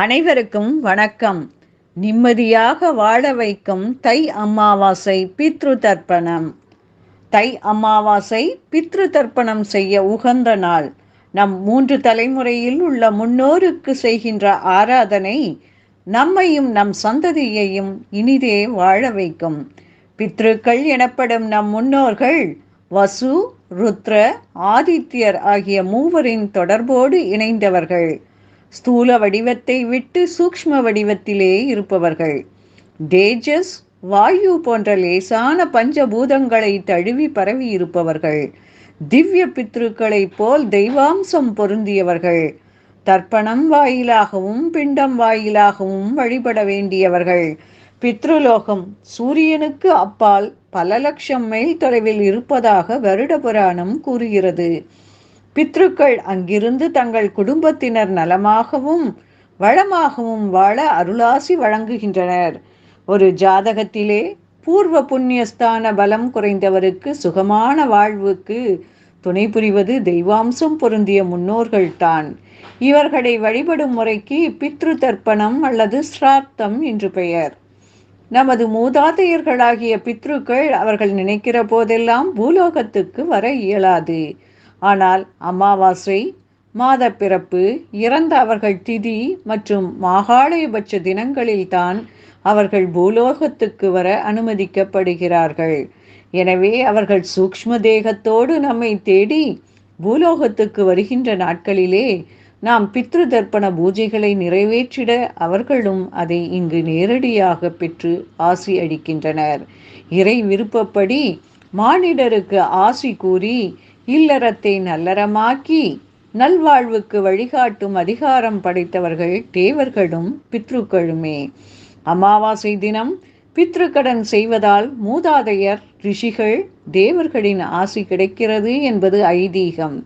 அனைவருக்கும் வணக்கம். நிம்மதியாக வாழ வைக்கும் தை அமாவாசை பித்ரு தர்ப்பணம். தை அமாவாசை பித்ரு தர்ப்பணம் செய்ய உகந்த நாள். நம் மூன்று தலைமுறையில் உள்ள முன்னோருக்கு செய்கின்ற ஆராதனை நம்மையும் நம் சந்ததியையும் இனிதே வாழ வைக்கும். பித்ருக்கள் எனப்படும் நம் முன்னோர்கள் வசு ருத்ர ஆதித்யர் ஆகிய மூவரின் தொடர்போடு இணைந்தவர்கள். ஸ்தூல வடிவத்தை விட்டு சூக்ஷ்ம வடிவத்திலே இருப்பவர்கள். தேஜஸ் வாயு போன்ற லேசான பஞ்சபூதங்களை தழுவி பரவி இருப்பவர்கள். திவ்ய பித்ருக்களைப் போல் தெய்வாம்சம் பொருந்தியவர்கள். தர்ப்பணம் வாயிலாகவும் பிண்டம் வாயிலாகவும் வழிபட வேண்டியவர்கள். பித்ருலோகம் சூரியனுக்கு அப்பால் பல லட்சம் மைல் தொலைவில் இருப்பதாக வருட புராணம் கூறுகிறது. பித்ருக்கள் அங்கிருந்து தங்கள் குடும்பத்தினர் நலமாகவும் வளமாகவும் வாழ அருளாசி வழங்குகின்றனர். ஒரு ஜாதகத்திலே பூர்வ புண்ணியஸ்தான பலம் குறைந்தவருக்கு சுகமான வாழ்வுக்கு துணை புரிவது தெய்வாம்சம் பொருந்திய முன்னோர்கள்தான் இவர்களை வழிபடும் முறைக்கு பித்ரு தர்ப்பணம் அல்லது ஸ்ராப்தம் என்று பெயர். நமது மூதாதையர்களாகிய பித்ருக்கள் அவர்கள் நினைக்கிற போதெல்லாம் பூலோகத்துக்கு வர இயலாது. ஆனால் அமாவாசை மாத பிறப்பு இறந்த அவர்கள் திதி மற்றும் மாகாளயபட்ச தினங்களில்தான் அவர்கள் பூலோகத்துக்கு வர அனுமதிக்கப்படுகிறார்கள். எனவே அவர்கள் சூக்ஷ்ம தேகத்தோடு நம்மை தேடி பூலோகத்துக்கு வருகின்ற நாட்களிலே நாம் பித்ரு தர்ப்பண பூஜைகளை நிறைவேற்றிட அவர்களும் அதை இங்கு நேரடியாக பெற்று ஆசி அளிக்கின்றனர் இறை விருப்பப்படி மானிடருக்கு ஆசி கூறி இல்லறத்தை நல்லறமாக்கி நல்வாழ்வுக்கு வழிகாட்டும் அதிகாரம் படைத்தவர்கள் தேவர்களும் பித்ருக்களுமே. அமாவாசை தினம் பித்ருக்கடன் செய்வதால் மூதாதையர் ரிஷிகள் தேவர்களின் ஆசி கிடைக்கிறது என்பது ஐதீகம்.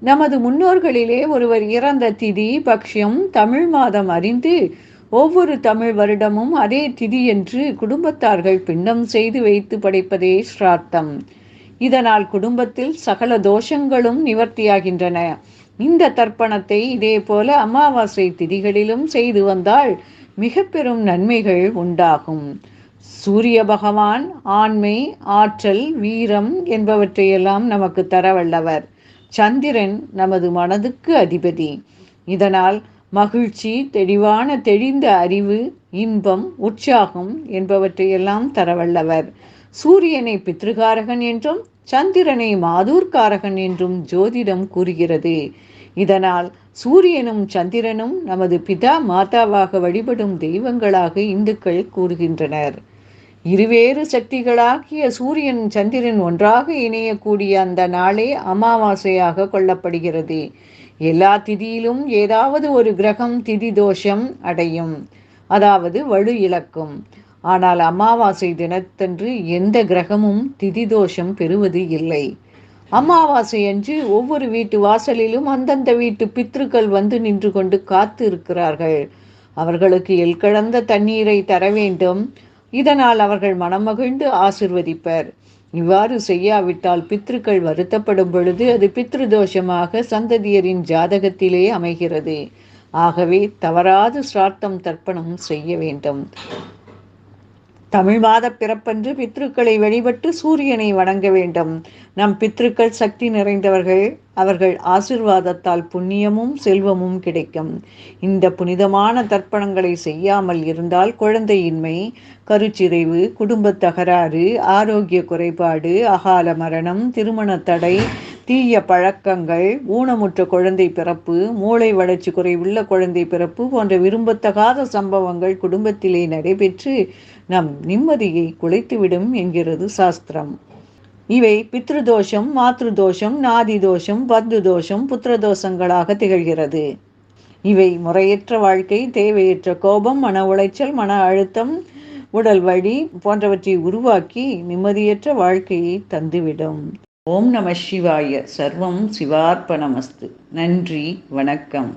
நமது முன்னோர்களிலே ஒருவர் இறந்த திதி பக்ஷம் தமிழ் மாதம் அறிந்து ஒவ்வொரு தமிழ் வருடமும் அதே திதி என்று குடும்பத்தார்கள் பிண்டம் செய்து வைத்து படைப்பதே ஸ்ராத்தம். இதனால் குடும்பத்தில் சகல தோஷங்களும் நிவர்த்தியாகின்றன. இந்த தர்ப்பணத்தை இதே போல அமாவாசை திதிகளிலும் செய்து வந்தால் மிக பெரும் நன்மைகள் உண்டாகும். சூரிய பகவான் ஆண்மை ஆற்றல் வீரம் என்பவற்றையெல்லாம் நமக்கு தரவல்லவர் சந்திரன் நமது மனதுக்கு அதிபதி. இதனால் மகிழ்ச்சி தெளிவான தெளிந்த அறிவு இன்பம் உற்சாகம் என்பவற்றையெல்லாம் தரவல்லவர் சூரியனை பித்ருகாரகன் என்றும் சந்திரனை மாதூர்காரகன் என்றும் ஜோதிடம் கூறுகிறது. இதனால் சூரியனும் சந்திரனும் நமது பிதா மாதாவாக வழிபடும் தெய்வங்களாக இந்துக்கள் கூறுகின்றனர். இருவேறு சக்திகளாகிய சூரியன் சந்திரன் ஒன்றாக இணையக்கூடிய அந்த நாளே அமாவாசையாக கொள்ளப்படுகிறது. எல்லா திதியிலும் ஏதாவது ஒரு கிரகம் திதி தோஷம் அடையும். அதாவது வலு இழக்கும். ஆனால் அமாவாசை தினத்தன்று எந்த கிரகமும் திதி தோஷம் பெறுவது இல்லை. அமாவாசை அன்று ஒவ்வொரு வீட்டு வாசலிலும் அந்தந்த வீட்டு பித்ருக்கள் வந்து நின்று கொண்டு காத்து இருக்கிறார்கள். அவர்களுக்கு எல்கழந்த தண்ணீரை தர வேண்டும். இதனால் அவர்கள் மனமகிழ்ந்து ஆசிர்வதிப்பர். இவ்வாறு செய்யாவிட்டால் பித்ருக்கள் வருத்தப்படும் பொழுது அது பித்ரு தோஷமாக சந்ததியரின் ஜாதகத்திலே அமைகிறது. ஆகவே தவறாது சிரார்த்தம் தர்ப்பணம் செய்ய வேண்டும். தமிழ் மாத பிறப்பன்று பித்ருக்களை வழிபட்டு சூரியனை வணங்க வேண்டும். நம் பித்ருக்கள் சக்தி நிறைந்தவர்கள். அவர்கள் ஆசிர்வாதத்தால் புண்ணியமும் செல்வமும் கிடைக்கும். இந்த புனிதமான தர்ப்பணங்களை செய்யாமல் இருந்தால் குழந்தையின்மை கருச்சிறைவு குடும்ப தகராறு ஆரோக்கிய குறைபாடு அகால மரணம் திருமண தடை தீய பழக்கங்கள் ஊனமுற்ற குழந்தை பிறப்பு மூளை வளர்ச்சி குறைவுள்ள குழந்தை பிறப்பு போன்ற விரும்பத்தகாத சம்பவங்கள் குடும்பத்திலே நடைபெற்று நம் நிம்மதியை குலைத்துவிடும் என்கிறது சாஸ்திரம். இவை பித்ருதோஷம் மாத்ருதோஷம் நாதி தோஷம் பந்து தோஷம் புத்திரதோஷங்களாக திகழ்கிறது. இவை முறையற்ற வாழ்க்கை தேவையற்ற கோபம் மன உளைச்சல் மன அழுத்தம் உடல் வழி போன்றவற்றை உருவாக்கி நிம்மதியற்ற வாழ்க்கையை தந்துவிடும். ஓம் நம சிவாய. சர்வம் சிவார்ப்பணமஸ்து. நன்றி வணக்கம்.